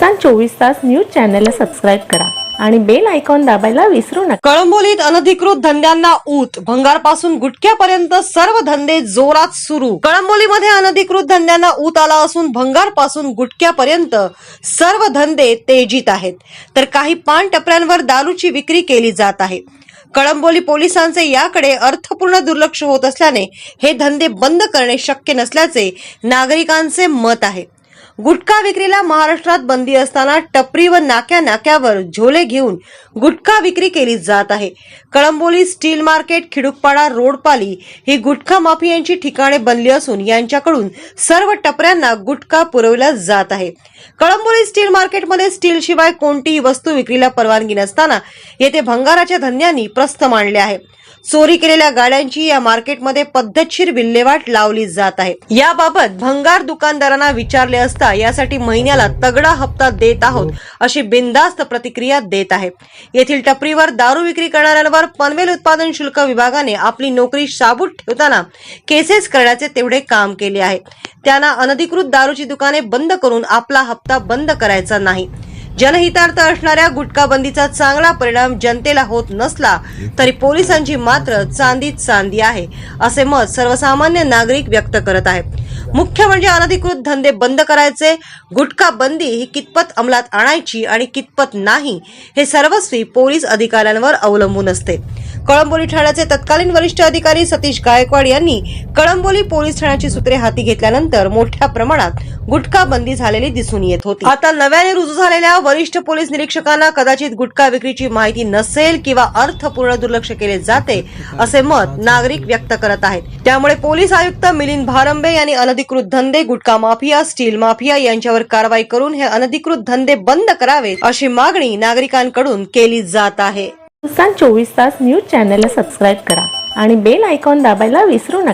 नुकसान चोवीस तास न्यूज चॅनलला सबस्क्राईब करा आणि बेल आयकॉन दाबायला विसरू नका. कळंबोलीत अनधिकृत धंद्यांना ऊत. भंगारपासून गुटख्यापर्यंत सर्व धंदे जोरात सुरू. कळंबोलीमध्ये अनधिकृत धंद्यांना ऊत आला असून भंगारपासून गुटख्यापर्यंत सर्व धंदे तेजीत आहेत. तर काही पान टपऱ्यांवर दारूची विक्री केली जात आहे. कळंबोली पोलिसांचे याकडे अर्थपूर्ण दुर्लक्ष होत असल्याने हे धंदे बंद करणे शक्य नसल्याचे नागरिकांचे मत आहे. गुटखा विक्रीला महाराष्ट्रात बंदी असताना टपरी व नाक्या नाक्यावर झोले घेऊन गुटखा विक्री केली जात आहे. कळंबोली स्टील मार्केट खिडुकपाडा रोडपाली ही गुटखा माफियांची ठिकाणे बनली असून यांच्याकडून सर्व टपऱ्यांना गुटखा पुरवला जात आहे. कळंबोली स्टील मार्केटमध्ये स्टील शिवाय कोणतीही वस्तू विक्रीला परवानगी नसताना येथे भंगाराच्या धंद्यांनी प्रस्थ मांडले आहे. चोरी केलेल्या गाड्यांची या मार्केटमध्ये पद्धतशीर विल्हेवाट लावली जात आहे. याबाबत भंगार दुकानदारांना विचारले असता यासाठी महिन्याला तगडा हप्ता देत आहोत अशी बिनधास्त प्रतिक्रिया देत आहे. येथील टपरीवर दारू विक्री करणाऱ्यांवर पनवेल उत्पादन शुल्क विभागाने आपली नोकरी शाबूत ठेवताना केसेस करण्याचे तेवढे काम केले आहे. त्यांना अनधिकृत दारूची दुकाने बंद करून आपला हप्ता बंद करायचा नाही. जनहितार्थ असणाऱ्या गुटखा बंदीचा चांगला परिणाम जनतेला होत नसला तरी पोलिसांची मात्र चांदीत चांदी आहे असे मत सर्वसामान्य नागरिक व्यक्त करत आहेत. मुख्य म्हणजे अनधिकृत धंदे बंद करायचे गुटखा बंदी ही कितपत अंमलात आणायची आणि कितपत नाही हे सर्वस्वी पोलीस अधिकाऱ्यांवर अवलंबून असते. कळंबोली ठाण्याचे तत्कालीन वरिष्ठ अधिकारी सतीश गायकवाड यांनी कळंबोली पोलीस ठाण्याची सूत्रे हाती घेतल्यानंतर मोठ्या प्रमाणात गुटखा बंदी झालेली दिसून येत होती. आता नव्याने रुजू झालेल्या वरिष्ठ पोलीस निरीक्षकांना कदाचित गुटखा विक्रीची माहिती नसेल किंवा अर्थपूर्ण दुर्लक्ष केले जाते असे मत नागरिक व्यक्त करत आहेत. त्यामुळे पोलीस आयुक्त मिलिंद भारंबे यांनी अनधिकृत धंदे गुटखा माफिया स्टील माफिया यांच्यावर कारवाई करून हे अनधिकृत धंदे बंद करावे अशी मागणी नागरिकांकडून केली जात आहे. हिंदुस्तान चोवीस तास न्यूज चॅनलला सबस्क्राईब करा आणि बेल आयकॉन दाबायला विसरू नका.